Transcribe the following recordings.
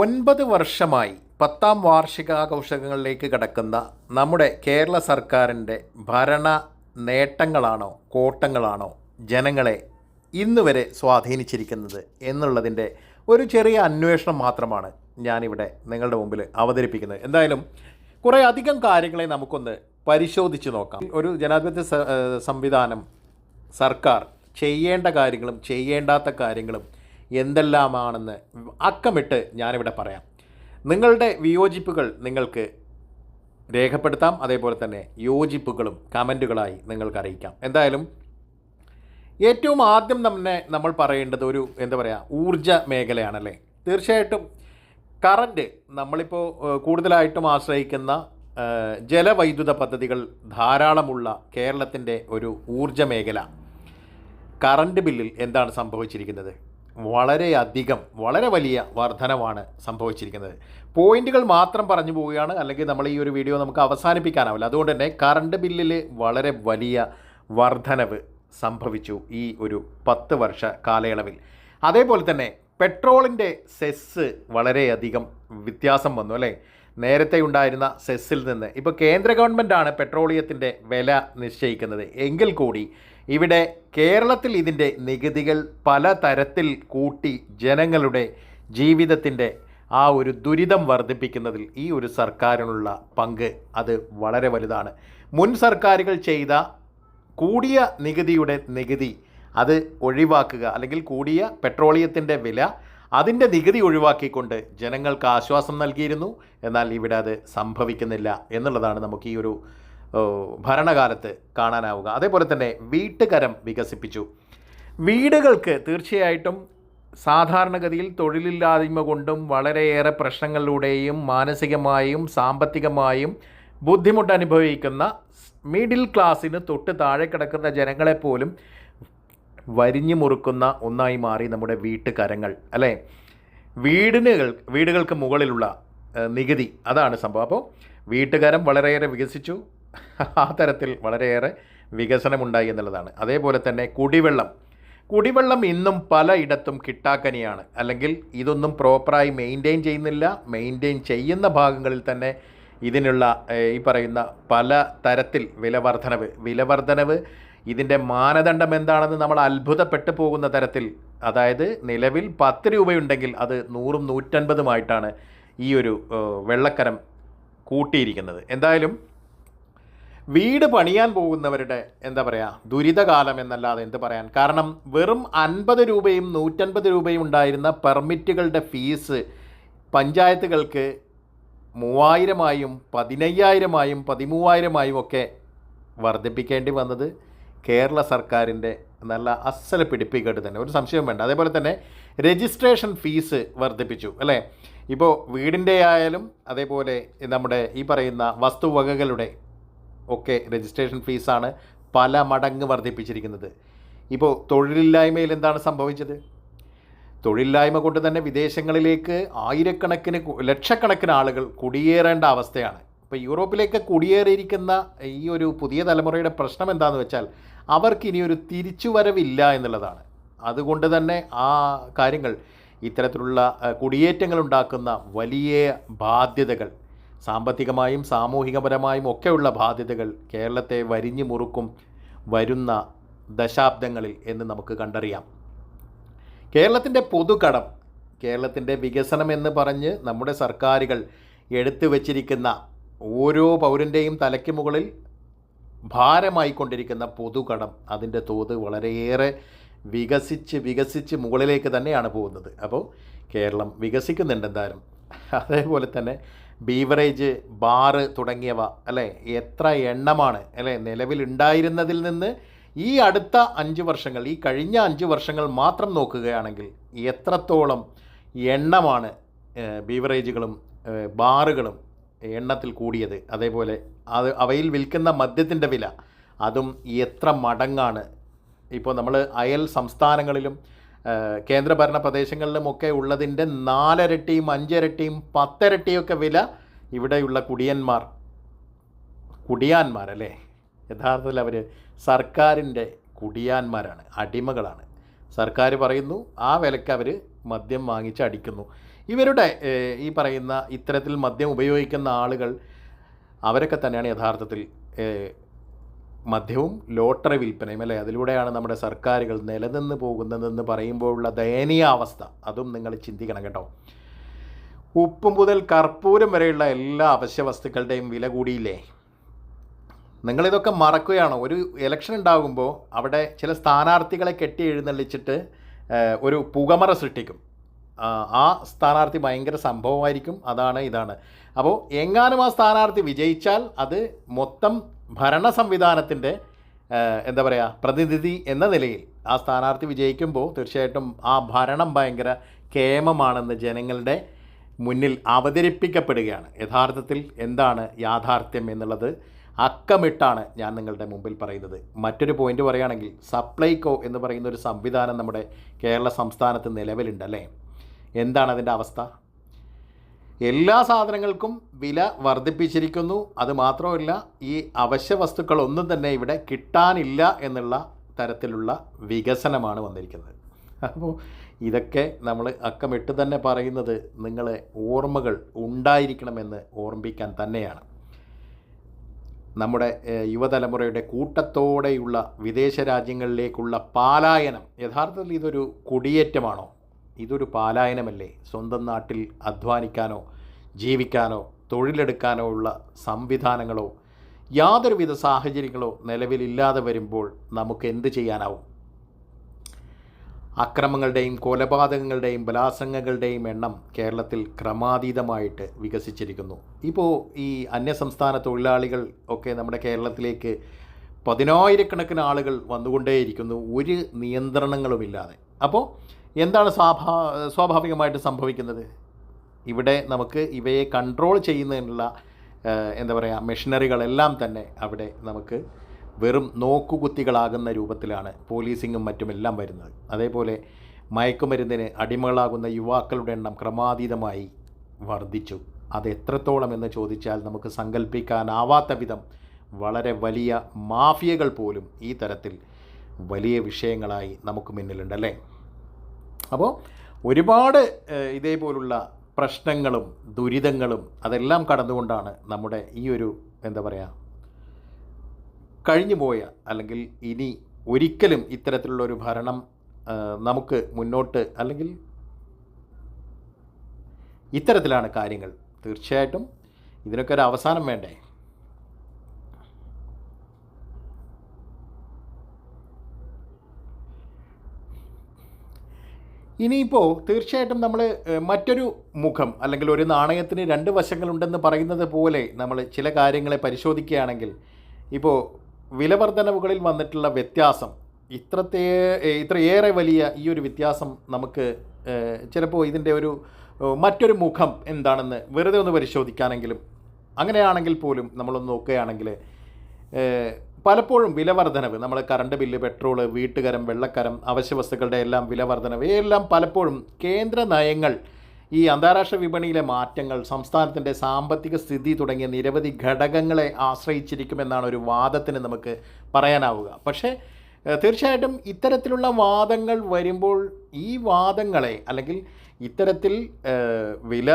ഒൻപത് വർഷമായി പത്താം വാർഷികാഘോഷങ്ങളിലേക്ക് കടക്കുന്ന നമ്മുടെ കേരള സർക്കാരിന്റെ ഭരണ നേട്ടങ്ങളാണോ കോട്ടങ്ങളാണോ ജനങ്ങളെ ഇന്ന് വരെ സ്വാധീനിച്ചിരിക്കുന്നത് എന്നുള്ളതിന്റെ ഒരു ചെറിയ അന്വേഷണം മാത്രമാണ് ഞാനിവിടെ നിങ്ങളുടെ മുമ്പിൽ അവതരിപ്പിക്കുന്നത്. എന്തായാലും കുറേ അധികം കാര്യങ്ങളെ നമുക്കൊന്ന് പരിശോധിച്ച് നോക്കാം. ഒരു ജനാധിപത്യ സംവിധാനം സർക്കാർ ചെയ്യേണ്ട കാര്യങ്ങളും ചെയ്യേണ്ടാത്ത കാര്യങ്ങളും എന്തെല്ലാമാണെന്ന് അക്കമിട്ട് ഞാനിവിടെ പറയാം. നിങ്ങളുടെ വിയോജിപ്പുകൾ നിങ്ങൾക്ക് രേഖപ്പെടുത്താം. അതേപോലെ തന്നെ യോജിപ്പുകളും കമന്റുകളായി നിങ്ങൾക്ക് അറിയിക്കാം. എന്തായാലും ഏറ്റവും ആദ്യം തന്നെ നമ്മൾ പറയേണ്ടത് ഒരു എന്താ പറയുക ഊർജ മേഖലയാണല്ലേ? തീർച്ചയായിട്ടും കറണ്ട് നമ്മളിപ്പോൾ കൂടുതലായിട്ടും ആശ്രയിക്കുന്ന ജലവൈദ്യുത പദ്ധതികൾ ധാരാളമുള്ള കേരളത്തിന്റെ ഒരു ഊർജ മേഖല. കറണ്ട് ബില്ലിൽ എന്താണ് സംഭവിച്ചിരിക്കുന്നത്? വളരെയധികം വളരെ വലിയ വർധനവാണ് സംഭവിച്ചിരിക്കുന്നത്. പോയിന്റുകൾ മാത്രം പറഞ്ഞു പോവുകയാണ്. അല്ലെങ്കിൽ നമ്മൾ ഈ ഒരു വീഡിയോ നമുക്ക് അവസാനിപ്പിക്കാനാവില്ല. അതുകൊണ്ട് തന്നെ കറണ്ട് ബില്ലിൽ വളരെ വലിയ വർധനവ് സംഭവിച്ചു ഈ ഒരു പത്ത് വർഷ കാലയളവിൽ. അതേപോലെ തന്നെ പെട്രോളിന്റെ സെസ് വളരെയധികം വ്യത്യാസം വന്നു അല്ലേ? നേരത്തെ ഉണ്ടായിരുന്ന സെസ്സിൽ നിന്ന്. ഇപ്പോൾ കേന്ദ്ര ഗവൺമെന്റാണ് പെട്രോളിയത്തിന്റെ വില നിശ്ചയിക്കുന്നത്. എങ്കിൽ കൂടി ഇവിടെ കേരളത്തിൽ ഇതിന്റെ നികുതികൾ പല തരത്തിൽ കൂട്ടി ജനങ്ങളുടെ ജീവിതത്തിന്റെ ആ ഒരു ദുരിതം വർദ്ധിപ്പിക്കുന്നതിൽ ഈ ഒരു സർക്കാരിനുള്ള പങ്ക് അത് വളരെ വലുതാണ്. മുൻ സർക്കാരുകൾ ചെയ്ത കൂടിയ നികുതിയുടെ നികുതി അത് ഒഴിവാക്കുക അല്ലെങ്കിൽ കൂടിയ പെട്രോളിയത്തിന്റെ വില അതിന്റെ നികുതി ഒഴിവാക്കിക്കൊണ്ട് ജനങ്ങൾക്ക് ആശ്വാസം നൽകിയിരുന്നു. എന്നാൽ ഇവിടെ അത് സംഭവിക്കുന്നില്ല എന്നുള്ളതാണ് നമുക്ക് ഈ ഒരു ഭരണകാലത്ത് കാണാനാവുക. അതേപോലെ തന്നെ വീട്ടുകരം വികസിപ്പിച്ചു. വീടുകൾക്ക് തീർച്ചയായിട്ടും സാധാരണഗതിയിൽ തൊഴിലില്ലായ്മ കൊണ്ടും വളരെയേറെ പ്രശ്നങ്ങളിലൂടെയും മാനസികമായും സാമ്പത്തികമായും ബുദ്ധിമുട്ട് അനുഭവിക്കുന്ന മിഡിൽ ക്ലാസ്സിന് തൊട്ട് താഴെ കിടക്കുന്ന ജനങ്ങളെപ്പോലും വരിഞ്ഞു മുറുക്കുന്ന ഒന്നായി മാറി നമ്മുടെ വീട്ടുകരങ്ങൾ അല്ലേ? വീടിനുകൾ വീടുകൾക്ക് മുകളിലുള്ള നികുതി അതാണ് സംഭവം. അപ്പോൾ വീട്ടുകാരം വളരെയേറെ വികസിച്ചു. ആ തരത്തിൽ വളരെയേറെ വികസനമുണ്ടായി എന്നുള്ളതാണ്. അതേപോലെ തന്നെ കുടിവെള്ളം. കുടിവെള്ളം ഇന്നും പലയിടത്തും കിട്ടാക്കനിയാണ്. അല്ലെങ്കിൽ ഇതൊന്നും പ്രോപ്പറായി മെയിന്റെയിൻ ചെയ്യുന്നില്ല. മെയിന്റെയിൻ ചെയ്യുന്ന ഭാഗങ്ങളിൽ തന്നെ ഇതിനുള്ള ഈ പറയുന്ന പല തരത്തിൽ വിലവർധനവ് വിലവർധനവ് ഇതിന്റെ മാനദണ്ഡം എന്താണെന്ന് നമ്മൾ അത്ഭുതപ്പെട്ടു പോകുന്ന തരത്തിൽ അതായത് നിലവിൽ പത്ത് രൂപയുണ്ടെങ്കിൽ അത് നൂറും നൂറ്റൻപതുമായിട്ടാണ് ഈ ഒരു വെള്ളക്കരം കൂട്ടിയിരിക്കുന്നത്. എന്തായാലും വീട് പണിയാൻ പോകുന്നവരുടെ എന്താ പറയുക ദുരിതകാലം എന്നല്ലാതെ എന്ത് പറയാൻ? കാരണം വെറും അൻപത് രൂപയും നൂറ്റൻപത് രൂപയും ഉണ്ടായിരുന്ന പെർമിറ്റുകളുടെ ഫീസ് പഞ്ചായത്തുകൾക്ക് മൂവായിരമായും പതിനയ്യായിരമായും പതിമൂവായിരമായും ഒക്കെ വർദ്ധിപ്പിക്കേണ്ടി വന്നത് കേരള സർക്കാരിന്റെ നല്ല അസല പിടിപ്പിക്കട്ട് തന്നെ. ഒരു സംശയം വേണ്ട. അതേപോലെ തന്നെ രജിസ്ട്രേഷൻ ഫീസ് വർദ്ധിപ്പിച്ചു അല്ലേ? ഇപ്പോൾ വീടിന്റെ ആയാലും അതേപോലെ നമ്മുടെ ഈ പറയുന്ന വസ്തുവകകളുടെ ഒക്കെ രജിസ്ട്രേഷൻ ഫീസാണ് പല മടങ്ങ് വർദ്ധിപ്പിച്ചിരിക്കുന്നത്. ഇപ്പോൾ തൊഴിലില്ലായ്മയിൽ എന്താണ് സംഭവിച്ചത്? തൊഴിലില്ലായ്മ കൊണ്ട് തന്നെ വിദേശങ്ങളിലേക്ക് ആയിരക്കണക്കിന് ലക്ഷക്കണക്കിന് ആളുകൾ കുടിയേറേണ്ട അവസ്ഥയാണ്. ഇപ്പോൾ യൂറോപ്പിലേക്ക് കുടിയേറിയിരിക്കുന്ന ഈ ഒരു പുതിയ തലമുറയുടെ പ്രശ്നം എന്താണെന്ന് വെച്ചാൽ അവർക്ക് ഇനിയൊരു തിരിച്ചുവരവില്ല എന്നുള്ളതാണ്. അതുകൊണ്ട് തന്നെ ആ കാര്യങ്ങൾ ഇത്തരത്തിലുള്ള കുടിയേറ്റങ്ങൾ ഉണ്ടാക്കുന്ന വലിയ ബാധ്യതകൾ സാമ്പത്തികമായും സാമൂഹികപരമായും ഒക്കെയുള്ള ബാധ്യതകൾ കേരളത്തെ വരിഞ്ഞു മുറുക്കും വരുന്ന ദശാബ്ദങ്ങളിൽ എന്ന് നമുക്ക് കണ്ടറിയാം. കേരളത്തിന്റെ പൊതുകടം കേരളത്തിന്റെ വികസനം എന്ന് പറഞ്ഞ് നമ്മുടെ സർക്കാരുകൾ എടുത്തു വച്ചിരിക്കുന്ന ഓരോ പൗരന്റെയും തലയ്ക്ക് മുകളിൽ ഭാരമായിക്കൊണ്ടിരിക്കുന്ന പൊതുകടം അതിന്റെ തോത് വളരെയേറെ വികസിച്ച് വികസിച്ച് മുകളിലേക്ക് തന്നെയാണ് പോകുന്നത്. അപ്പോൾ കേരളം വികസിക്കുന്നുണ്ട് എന്തായാലും. അതേപോലെ തന്നെ ബീവറേജ് ബാറ് തുടങ്ങിയവ അല്ലേ? എത്ര എണ്ണമാണ് അല്ലേ? നിലവിലുണ്ടായിരുന്നതിൽ നിന്ന് ഈ അടുത്ത അഞ്ച് വർഷങ്ങൾ ഈ കഴിഞ്ഞ അഞ്ച് വർഷങ്ങൾ മാത്രം നോക്കുകയാണെങ്കിൽ എത്രത്തോളം എണ്ണമാണ് ബീവറേജുകളും ബാറുകളും എണ്ണത്തിൽ കൂടിയത്. അതേപോലെ അത് അവയിൽ വിൽക്കുന്ന മദ്യത്തിന്റെ വില. അതും എത്ര മടങ്ങാണ്. ഇപ്പോൾ നമ്മൾ അയൽ സംസ്ഥാനങ്ങളിലും കേന്ദ്രഭരണ പ്രദേശങ്ങളിലുമൊക്കെ ഉള്ളതിന്റെ നാലരട്ടിയും അഞ്ചരട്ടിയും പത്തരട്ടിയൊക്കെ വില ഇവിടെയുള്ള കുടിയന്മാർ. അല്ലേ യഥാർത്ഥത്തിൽ അവർ സർക്കാരിന്റെ കുടിയാന്മാരാണ് അടിമകളാണ്. സർക്കാർ പറയുന്നു ആ വിലയ്ക്ക് അവർ മദ്യം വാങ്ങിച്ച് അടിക്കുന്നു. ഇവരുടെ ഈ പറയുന്ന ഇത്തരത്തിൽ മദ്യം ഉപയോഗിക്കുന്ന ആളുകൾ അവരൊക്കെ തന്നെയാണ് യഥാർത്ഥത്തിൽ മദ്യവും ലോട്ടറി വിൽപ്പനയും അല്ലേ? അതിലൂടെയാണ് നമ്മുടെ സർക്കാരുകൾ നിലനിന്ന് പോകുന്നതെന്ന് പറയുമ്പോഴുള്ള ദയനീയാവസ്ഥ അതും നിങ്ങൾ ചിന്തിക്കണം കേട്ടോ. ഉപ്പ് മുതൽ കർപ്പൂരം വരെയുള്ള എല്ലാ അവശ്യ വസ്തുക്കളുടെയും വില കൂടിയില്ലേ? നിങ്ങളിതൊക്കെ മറക്കുകയാണോ? ഒരു ഇലക്ഷൻ ഉണ്ടാകുമ്പോൾ അവിടെ ചില സ്ഥാനാർത്ഥികളെ കെട്ടി എഴുന്നള്ളിച്ചിട്ട് ഒരു പുകമറ സൃഷ്ടിക്കും. ആ, സ്ഥാനാർത്ഥി ഭയങ്കര സംഭവമായിരിക്കും. അതാണ് ഇതാണ്. അപ്പോൾ എങ്ങാനും ആ സ്ഥാനാർത്ഥി വിജയിച്ചാൽ അത് മൊത്തം ഭരണ സംവിധാനത്തിന്റെ എന്താ പറയുക പ്രതിനിധി എന്ന നിലയിൽ ആ സ്ഥാനാർത്ഥി വിജയിക്കുമ്പോൾ തീർച്ചയായിട്ടും ആ ഭരണം ഭയങ്കര കേമമാണെന്ന് ജനങ്ങളുടെ മുന്നിൽ അവതരിപ്പിക്കപ്പെടുകയാണ്. യഥാർത്ഥത്തിൽ എന്താണ് യാഥാർത്ഥ്യം എന്നുള്ളത് അക്കമിട്ടാണ് ഞാൻ നിങ്ങളുടെ മുമ്പിൽ പറയുന്നത്. മറ്റൊരു പോയിന്റ് പറയുകയാണെങ്കിൽ സപ്ലൈകോ എന്ന് പറയുന്ന ഒരു സംവിധാനം നമ്മുടെ കേരള സംസ്ഥാനത്ത് നിലവിലുണ്ട് അല്ലേ? എന്താണ് അതിന്റെ അവസ്ഥ? എല്ലാ സാധനങ്ങൾക്കും വില വർദ്ധിപ്പിച്ചിരിക്കുന്നു. അതുമാത്രമല്ല ഈ അവശ്യ വസ്തുക്കളൊന്നും തന്നെ ഇവിടെ കിട്ടാനില്ല എന്നുള്ള തരത്തിലുള്ള വികസനമാണ് വന്നിരിക്കുന്നത്. അപ്പോൾ ഇതൊക്കെ നമ്മൾ അക്കമിട്ട് തന്നെ പറയുന്നത് നിങ്ങളെ ഓർമ്മകൾ ഉണ്ടായിരിക്കണമെന്ന് ഓർമ്മിക്കാൻ തന്നെയാണ്. നമ്മുടെ യുവതലമുറയുടെ കൂട്ടത്തോടെയുള്ള വിദേശ രാജ്യങ്ങളിലേക്കുള്ള പാലായനം. യഥാർത്ഥത്തിൽ ഇതൊരു കുടിയേറ്റമാണോ? ഇതൊരു പാലായനമല്ലേ? സ്വന്തം നാട്ടിൽ അധ്വാനിക്കാനോ ജീവിക്കാനോ തൊഴിലെടുക്കാനോ ഉള്ള സംവിധാനങ്ങളോ യാതൊരുവിധ സാഹചര്യങ്ങളോ നിലവിലില്ലാതെ വരുമ്പോൾ നമുക്ക് എന്ത് ചെയ്യാനാവും? അക്രമങ്ങളുടെയും കൊലപാതകങ്ങളുടെയും ബലാസംഗങ്ങളുടെയും എണ്ണം കേരളത്തിൽ ക്രമാതീതമായിട്ട് വികസിച്ചിരിക്കുന്നു. ഇപ്പോൾ ഈ അന്യസംസ്ഥാന തൊഴിലാളികൾ ഒക്കെ നമ്മുടെ കേരളത്തിലേക്ക് പതിനായിരക്കണക്കിന് ആളുകൾ വന്നുകൊണ്ടേയിരിക്കുന്നു. ഒരു നിയന്ത്രണങ്ങളുമില്ലാതെ. അപ്പോൾ എന്താണ് സ്വാഭാ സ്വാഭാവികമായിട്ട് സംഭവിക്കുന്നത്? ഇവിടെ നമുക്ക് ഇവയെ കൺട്രോൾ ചെയ്യുന്നതിനുള്ള എന്താ പറയുക മെഷീനറികളെല്ലാം തന്നെ അവിടെ നമുക്ക് വെറും നോക്കുകുത്തികളാകുന്ന രൂപത്തിലാണ് പോലീസിങ്ങും മറ്റുമെല്ലാം വരുന്നത്. അതേപോലെ മയക്കുമരുന്നിന് അടിമകളാകുന്ന യുവാക്കളുടെ എണ്ണം ക്രമാതീതമായി വർദ്ധിച്ചു. അത് എത്രത്തോളം എന്ന് ചോദിച്ചാൽ നമുക്ക് സങ്കല്പിക്കാനാവാത്ത വിധം വളരെ വലിയ മാഫിയകൾ പോലും ഈ തരത്തിൽ വലിയ വിഷയങ്ങളായി നമുക്ക് മുന്നിലുണ്ട് അല്ലേ? അപ്പോൾ ഒരുപാട് ഇതേപോലുള്ള പ്രശ്നങ്ങളും ദുരിതങ്ങളും അതെല്ലാം കടന്നുകൊണ്ടാണ് നമ്മുടെ ഈ ഒരു എന്താ പറയുക കഴിഞ്ഞു പോയ അല്ലെങ്കിൽ ഇനി ഒരിക്കലും ഇത്തരത്തിലുള്ള ഒരു ഭരണം നമുക്ക് മുന്നോട്ട് അല്ലെങ്കിൽ ഇത്തരത്തിലാണ് കാര്യങ്ങൾ. തീർച്ചയായിട്ടും ഇതിനൊക്കെ ഒരു അവസാനം വേണ്ടേ? ഇനിയിപ്പോൾ തീർച്ചയായിട്ടും നമ്മൾ മറ്റൊരു മുഖം അല്ലെങ്കിൽ ഒരു നാണയത്തിന് രണ്ട് വശങ്ങളുണ്ടെന്ന് പറയുന്നത് പോലെ നമ്മൾ ചില കാര്യങ്ങളെ പരിശോധിക്കുകയാണെങ്കിൽ ഇപ്പോൾ വിലവർധനവുകളിൽ വന്നിട്ടുള്ള വ്യത്യാസം ഇത്രത്തേ ഇത്രയേറെ വലിയ ഈ ഒരു വ്യത്യാസം നമുക്ക് ചിലപ്പോൾ ഇതിന്റെ ഒരു മറ്റൊരു മുഖം എന്താണെന്ന് വെറുതെ ഒന്ന് പരിശോധിക്കാനെങ്കിലും അങ്ങനെയാണെങ്കിൽ പോലും നമ്മളൊന്ന് നോക്കുകയാണെങ്കിൽ പലപ്പോഴും വിലവർധനവ് നമ്മൾ കറണ്ട് ബില്ല് പെട്രോൾ വീട്ടുകരം വെള്ളക്കരം അവശ്യ വസ്തുക്കളുടെ എല്ലാം വിലവർധനവ് എല്ലാം പലപ്പോഴും കേന്ദ്ര നയങ്ങൾ ഈ അന്താരാഷ്ട്ര വിപണിയിലെ മാറ്റങ്ങൾ സംസ്ഥാനത്തിന്റെ സാമ്പത്തിക സ്ഥിതി തുടങ്ങിയ നിരവധി ഘടകങ്ങളെ ആശ്രയിച്ചിരിക്കുമെന്നാണ് ഒരു വാദത്തിന് നമുക്ക് പറയാനാവുക. പക്ഷേ തീർച്ചയായിട്ടും ഇത്തരത്തിലുള്ള വാദങ്ങൾ വരുമ്പോൾ ഈ വാദങ്ങളെ അല്ലെങ്കിൽ ഇത്തരത്തിൽ വില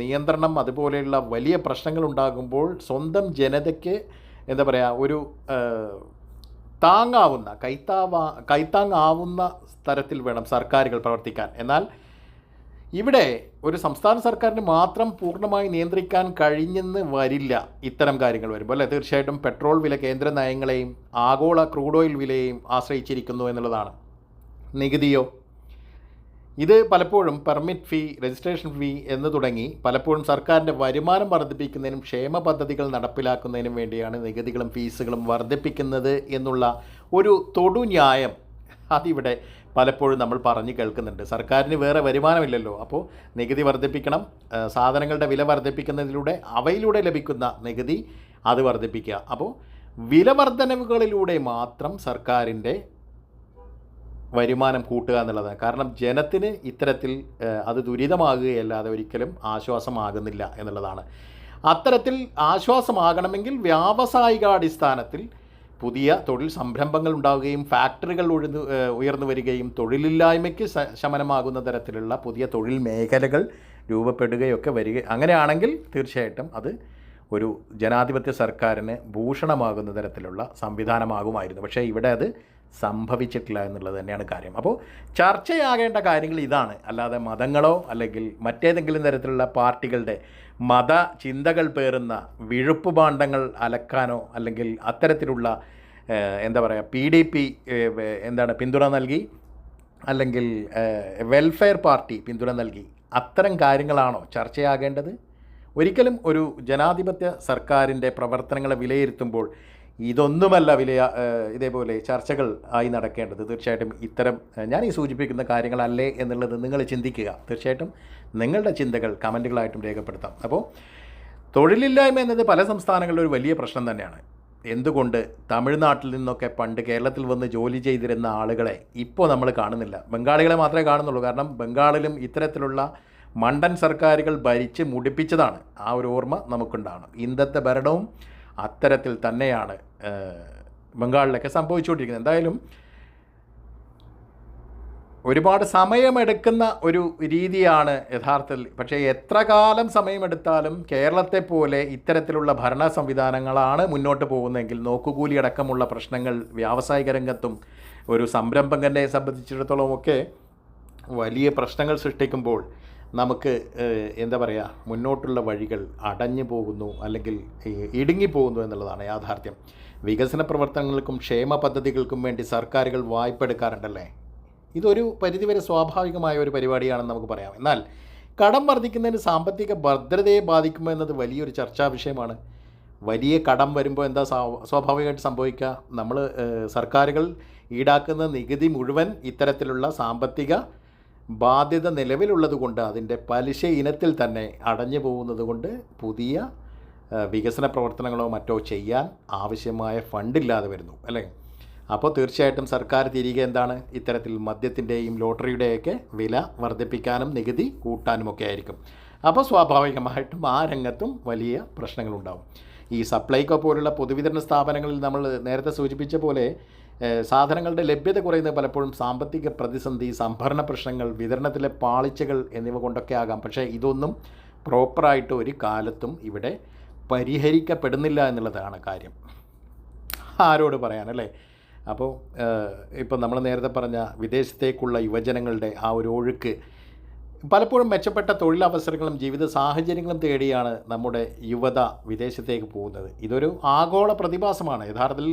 നിയന്ത്രണം അതുപോലെയുള്ള വലിയ പ്രശ്നങ്ങൾ ഉണ്ടാകുമ്പോൾ സ്വന്തം ജനതയ്ക്ക് എന്താ പറയുക ഒരു താങ്ങാവുന്ന കൈത്താവാ കൈത്താങ്ങാവുന്ന തരത്തിൽ വേണം സർക്കാരുകൾ പ്രവർത്തിക്കാൻ. എന്നാൽ ഇവിടെ ഒരു സംസ്ഥാന സർക്കാരിന് മാത്രം പൂർണമായി നിയന്ത്രിക്കാൻ കഴിഞ്ഞെന്ന് വരില്ല ഇത്തരം കാര്യങ്ങൾ വരുമ്പോൾ അല്ലേ? തീർച്ചയായിട്ടും പെട്രോൾ വില കേന്ദ്ര നയങ്ങളെയും ആഗോള ക്രൂഡ് ഓയിൽ വിലയെയും ആശ്രയിച്ചിരിക്കുന്നു എന്നുള്ളതാണ്. നികുതിയോ? ഇത് പലപ്പോഴും പെർമിറ്റ് ഫീ രജിസ്ട്രേഷൻ ഫീ എന്ന് തുടങ്ങി പലപ്പോഴും സർക്കാരിന്റെ വരുമാനം വർദ്ധിപ്പിക്കുന്നതിനും ക്ഷേമ പദ്ധതികൾ നടപ്പിലാക്കുന്നതിനും വേണ്ടിയാണ് നികുതികളും ഫീസുകളും വർദ്ധിപ്പിക്കുന്നത് എന്നുള്ള ഒരു തൊടുന്യായം അതിവിടെ പലപ്പോഴും നമ്മൾ പറഞ്ഞു കേൾക്കുന്നുണ്ട്. സർക്കാരിന് വേറെ വരുമാനമില്ലല്ലോ. അപ്പോൾ നികുതി വർദ്ധിപ്പിക്കണം സാധനങ്ങളുടെ വില വർദ്ധിപ്പിക്കുന്നതിലൂടെ അവയിലൂടെ ലഭിക്കുന്ന നികുതി അത് വർദ്ധിപ്പിക്കുക. അപ്പോൾ വില വർധനവുകളിലൂടെ മാത്രം സർക്കാരിന്റെ വരുമാനം കൂട്ടുക എന്നുള്ളതാണ്. കാരണം ജനത്തിന് ഇത്തരത്തിൽ അത് ദുരിതമാകുകയല്ലാതെ ഒരിക്കലും ആശ്വാസമാകുന്നില്ല എന്നുള്ളതാണ്. അത്തരത്തിൽ ആശ്വാസമാകണമെങ്കിൽ വ്യാവസായികാടിസ്ഥാനത്തിൽ പുതിയ തൊഴിൽ സംരംഭങ്ങൾ ഉണ്ടാവുകയും ഫാക്ടറികൾ ഉഴുന്നു ഉയർന്നു വരികയും തൊഴിലില്ലായ്മയ്ക്ക് ശമനമാകുന്ന തരത്തിലുള്ള പുതിയ തൊഴിൽ മേഖലകൾ രൂപപ്പെടുകയൊക്കെ വരിക അങ്ങനെയാണെങ്കിൽ തീർച്ചയായിട്ടും അത് ഒരു ജനാധിപത്യ സർക്കാരിന് ഭൂഷണമാകുന്ന തരത്തിലുള്ള സംവിധാനമാകുമായിരുന്നു. പക്ഷേ ഇവിടെ അത് സംഭവിച്ചിട്ടില്ല എന്നുള്ളത് തന്നെയാണ് കാര്യം. അപ്പോൾ ചർച്ചയാകേണ്ട കാര്യങ്ങൾ ഇതാണ്. അല്ലാതെ മതങ്ങളോ അല്ലെങ്കിൽ മറ്റേതെങ്കിലും തരത്തിലുള്ള പാർട്ടികളുടെ മത ചിന്തകൾ പേറുന്ന വിഴുപ്പ് ഭാണ്ഡങ്ങൾ അലക്കാനോ അല്ലെങ്കിൽ അത്തരത്തിലുള്ള എന്താ പറയുക പി ഡി പി എന്താണ് പിന്തുണ നൽകി അല്ലെങ്കിൽ വെൽഫെയർ പാർട്ടി പിന്തുണ നൽകി അത്തരം കാര്യങ്ങളാണോ ചർച്ചയാകേണ്ടത്? ഒരിക്കലും ഒരു ജനാധിപത്യ സർക്കാരിന്റെ പ്രവർത്തനങ്ങളെ വിലയിരുത്തുമ്പോൾ ഇതൊന്നുമല്ല വില ഇതേപോലെ ചർച്ചകൾ ആയി നടക്കേണ്ടത്. തീർച്ചയായിട്ടും ഇത്തരം ഞാൻ ഈ സൂചിപ്പിക്കുന്ന കാര്യങ്ങളല്ലേ എന്നുള്ളത് നിങ്ങൾ ചിന്തിക്കുക. തീർച്ചയായിട്ടും നിങ്ങളുടെ ചിന്തകൾ കമന്റുകളായിട്ടും രേഖപ്പെടുത്താം. അപ്പോൾ തൊഴിലില്ലായ്മ എന്നത് പല സംസ്ഥാനങ്ങളിലും ഒരു വലിയ പ്രശ്നം തന്നെയാണ്. എന്തുകൊണ്ട് തമിഴ്നാട്ടിൽ നിന്നൊക്കെ പണ്ട് കേരളത്തിൽ വന്ന് ജോലി ചെയ്തിരുന്ന ആളുകളെ ഇപ്പോൾ നമ്മൾ കാണുന്നില്ല. ബംഗാളികളെ മാത്രമേ കാണുന്നുള്ളൂ. കാരണം ബംഗാളിലും ഇത്തരത്തിലുള്ള മണ്ടൻ സർക്കാരുകൾ ഭരിച്ച് മുടിപ്പിച്ചതാണ് ആ ഒരു ഓർമ്മ നമുക്കുണ്ടാകണം ഇന്നത്തെ ഭരണവും അത്തരത്തിൽ തന്നെയാണ് ബംഗാളിലൊക്കെ സംഭവിച്ചുകൊണ്ടിരിക്കുന്നത്. എന്തായാലും ഒരുപാട് സമയമെടുക്കുന്ന ഒരു രീതിയാണ് യഥാർത്ഥത്തിൽ. പക്ഷേ എത്ര കാലം സമയമെടുത്താലും കേരളത്തെ പോലെ ഇത്തരത്തിലുള്ള ഭരണ സംവിധാനങ്ങളാണ് മുന്നോട്ട് പോകുന്നതെങ്കിൽ നോക്കുകൂലി അടക്കമുള്ള പ്രശ്നങ്ങൾ വ്യാവസായിക രംഗത്തും ഒരു സംരംഭകനെ സംബന്ധിച്ചിടത്തോളം ഒക്കെ വലിയ പ്രശ്നങ്ങൾ സൃഷ്ടിക്കുമ്പോൾ നമുക്ക് എന്താ പറയുക മുന്നോട്ടുള്ള വഴികൾ അടഞ്ഞു പോകുന്നു അല്ലെങ്കിൽ ഇടുങ്ങിപ്പോകുന്നു എന്നുള്ളതാണ് യാഥാർത്ഥ്യം. വികസന പ്രവർത്തനങ്ങൾക്കും ക്ഷേമ പദ്ധതികൾക്കും വേണ്ടി സർക്കാരുകൾ വായ്പ എടുക്കാറുണ്ടല്ലേ? ഇതൊരു പരിധിവരെ സ്വാഭാവികമായ ഒരു പരിപാടിയാണെന്ന് നമുക്ക് പറയാം. എന്നാൽ കടം വർദ്ധിക്കുന്നതിന് സാമ്പത്തിക ഭദ്രതയെ ബാധിക്കുമോ എന്നത് വലിയൊരു ചർച്ചാ വിഷയമാണ്. വലിയ കടം വരുമ്പോൾ എന്താ സ്വാ- സ്വാഭാവികമായിട്ട് സംഭവിക്കുക? നമ്മൾ സർക്കാരുകൾ ഈടാക്കുന്ന നികുതി മുഴുവൻ ഇത്തരത്തിലുള്ള സാമ്പത്തിക ബാധ്യത നിലവിലുള്ളത് കൊണ്ട് അതിന്റെ പലിശ ഇനത്തിൽ തന്നെ അടഞ്ഞു പോകുന്നത് കൊണ്ട് പുതിയ വികസന പ്രവർത്തനങ്ങളോ മറ്റോ ചെയ്യാൻ ആവശ്യമായ ഫണ്ടില്ലാതെ വരുന്നു അല്ലേ? അപ്പോൾ തീർച്ചയായിട്ടും സർക്കാർ തിരികെ എന്താണ് ഇത്തരത്തിൽ മദ്യത്തിന്റെയും ലോട്ടറിയുടെയൊക്കെ വില വർദ്ധിപ്പിക്കാനും നികുതി കൂട്ടാനുമൊക്കെ ആയിരിക്കും അപ്പോൾ സ്വാഭാവികമായിട്ടും ആ രംഗത്തും വലിയ പ്രശ്നങ്ങളുണ്ടാവും. ഈ സപ്ലൈകോ പോലുള്ള പൊതുവിതരണ സ്ഥാപനങ്ങളിൽ നമ്മൾ നേരത്തെ സൂചിപ്പിച്ച പോലെ സാധനങ്ങളുടെ ലഭ്യത കുറയുന്നത് പലപ്പോഴും സാമ്പത്തിക പ്രതിസന്ധി സംഭരണ പ്രശ്നങ്ങൾ വിതരണത്തിലെ പാളിച്ചകൾ എന്നിവ കൊണ്ടൊക്കെ ആകാം. പക്ഷേ ഇതൊന്നും പ്രോപ്പറായിട്ട് ഒരു കാലത്തും ഇവിടെ പരിഹരിക്കപ്പെടുന്നില്ല എന്നുള്ളതാണ് കാര്യം. ആരോട് പറയാനല്ലേ? അപ്പോൾ ഇപ്പം നമ്മൾ നേരത്തെ പറഞ്ഞ വിദേശത്തേക്കുള്ള യുവജനങ്ങളുടെ ആ ഒരു ഒഴുക്ക് പലപ്പോഴും മെച്ചപ്പെട്ട തൊഴിലവസരങ്ങളും ജീവിത സാഹചര്യങ്ങളും തേടിയാണ് നമ്മുടെ യുവത വിദേശത്തേക്ക് പോകുന്നത്. ഇതൊരു ആഗോള പ്രതിഭാസമാണ്. യഥാർത്ഥത്തിൽ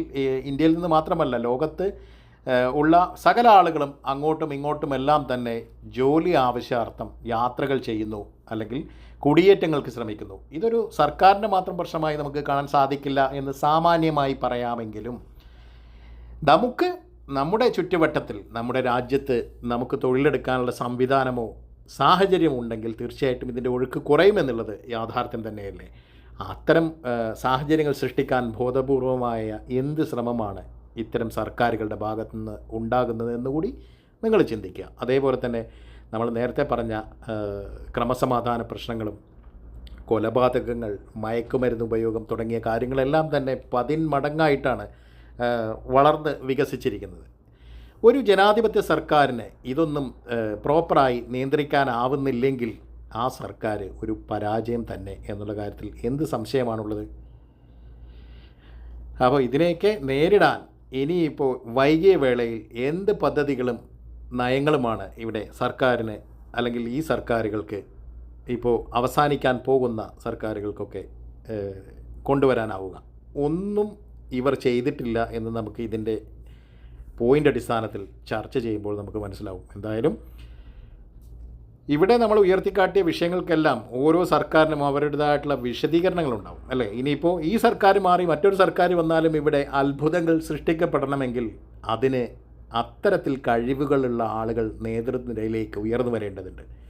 ഇന്ത്യയിൽ നിന്ന് മാത്രമല്ല ലോകത്ത് ഉള്ള സകല ആളുകളും അങ്ങോട്ടും ഇങ്ങോട്ടും എല്ലാം തന്നെ ജോലി ആവശ്യാർത്ഥം യാത്രകൾ ചെയ്യുന്നു അല്ലെങ്കിൽ കുടിയേറ്റങ്ങൾക്ക് ശ്രമിക്കുന്നു. ഇതൊരു സർക്കാരിന്റെ മാത്രം പ്രശ്നമായി നമുക്ക് കാണാൻ സാധിക്കില്ല എന്ന് സാമാന്യമായി പറയാമെങ്കിലും നമുക്ക് നമ്മുടെ ചുറ്റുവട്ടത്തിൽ നമ്മുടെ രാജ്യത്ത് നമുക്ക് തൊഴിലെടുക്കാനുള്ള സംവിധാനമോ സാഹചര്യമോ ഉണ്ടെങ്കിൽ തീർച്ചയായിട്ടും ഇതിന്റെ ഒഴുക്ക് കുറയുമെന്നുള്ളത് യാഥാർത്ഥ്യം തന്നെയല്ലേ? അത്തരം സാഹചര്യങ്ങൾ സൃഷ്ടിക്കാൻ ബോധപൂർവമായ എന്ത് ശ്രമമാണ് ഇത്തരം സർക്കാരുകളുടെ ഭാഗത്തു നിന്ന് ഉണ്ടാകുന്നത് എന്നുകൂടി നിങ്ങൾ ചിന്തിക്കുക. അതേപോലെ തന്നെ നമ്മൾ നേരത്തെ പറഞ്ഞ ക്രമസമാധാന പ്രശ്നങ്ങളും കൊലപാതകങ്ങൾ മയക്കുമരുന്ന് ഉപയോഗം തുടങ്ങിയ കാര്യങ്ങളെല്ലാം തന്നെ പതിന്മടങ്ങായിട്ടാണ് വളർന്ന് വികസിച്ചിരിക്കുന്നത്. ഒരു ജനാധിപത്യ സർക്കാരിന് ഇതൊന്നും പ്രോപ്പറായി നിയന്ത്രിക്കാനാവുന്നില്ലെങ്കിൽ ആ സർക്കാർ ഒരു പരാജയം തന്നെ എന്നുള്ള കാര്യത്തിൽ എന്ത് സംശയമാണുള്ളത്? അപ്പോൾ ഇതിനെയൊക്കെ നേരിടാൻ ഇനിയിപ്പോൾ വൈകിയ വേളയിൽ എന്ത് പദ്ധതികളും നയങ്ങളുമാണ് ഇവിടെ സർക്കാരിന് അല്ലെങ്കിൽ ഈ സർക്കാരുകൾക്ക് ഇപ്പോൾ അവസാനിക്കാൻ പോകുന്ന സർക്കാരുകൾക്കൊക്കെ കൊണ്ടുവരാനാവുക. ഒന്നും ഇവർ ചെയ്തിട്ടില്ല എന്ന് നമുക്ക് ഇതിന്റെ പോയിന്റ് അടിസ്ഥാനത്തിൽ ചർച്ച ചെയ്യുമ്പോൾ നമുക്ക് മനസ്സിലാവും. എന്തായാലും ഇവിടെ നമ്മൾ ഉയർത്തിക്കാട്ടിയ വിഷയങ്ങൾക്കെല്ലാം ഓരോ സർക്കാരിനും അവരുടേതായിട്ടുള്ള വിശദീകരണങ്ങളുണ്ടാവും അല്ലേ? ഇനിയിപ്പോൾ ഈ സർക്കാർ മാറി മറ്റൊരു സർക്കാർ വന്നാലും ഇവിടെ അത്ഭുതങ്ങൾ സൃഷ്ടിക്കപ്പെടണമെങ്കിൽ അതിന് അത്തരത്തിൽ കഴിവുകളുള്ള ആളുകൾ നേതൃനിരയിലേക്ക് ഉയർന്നു വരേണ്ടതുണ്ട്.